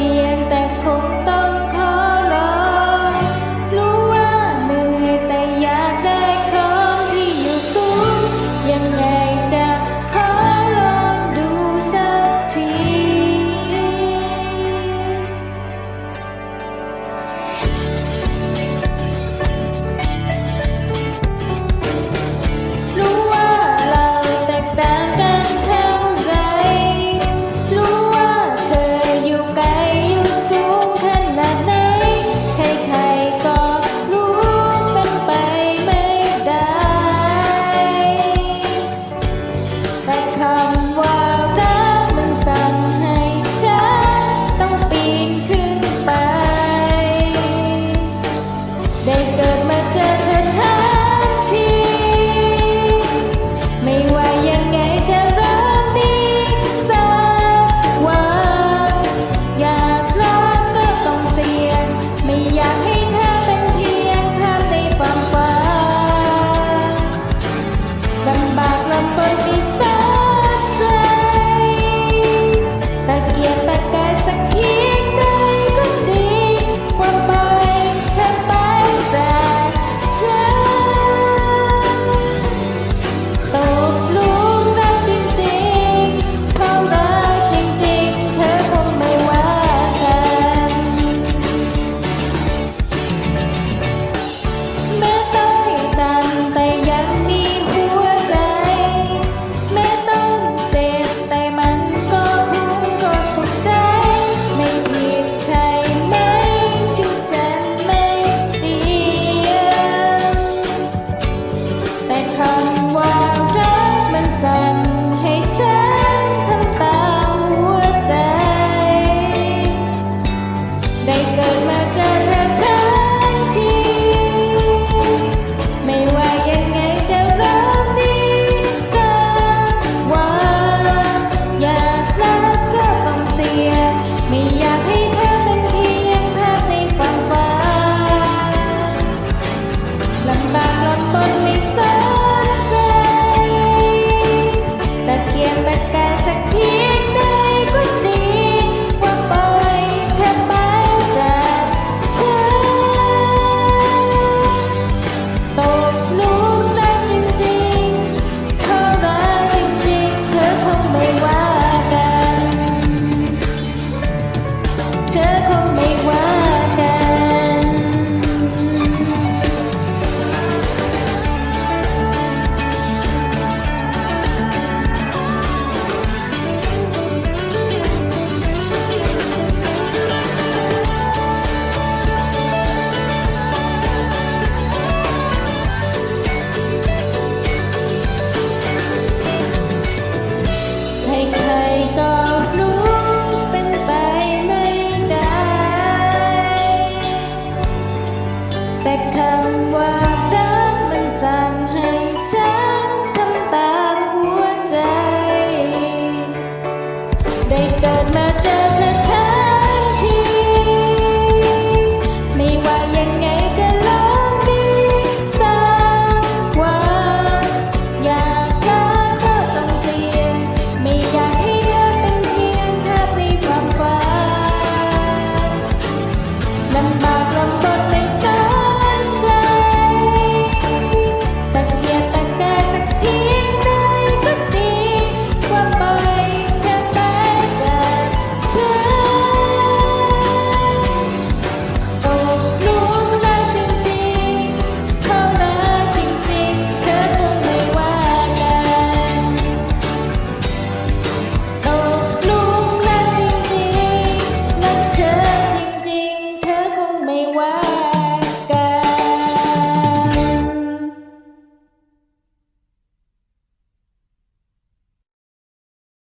siente con come. but me so ว่ารักมันสั่งให้ฉันทำตามหัวใจ ได้เกิดมาจอ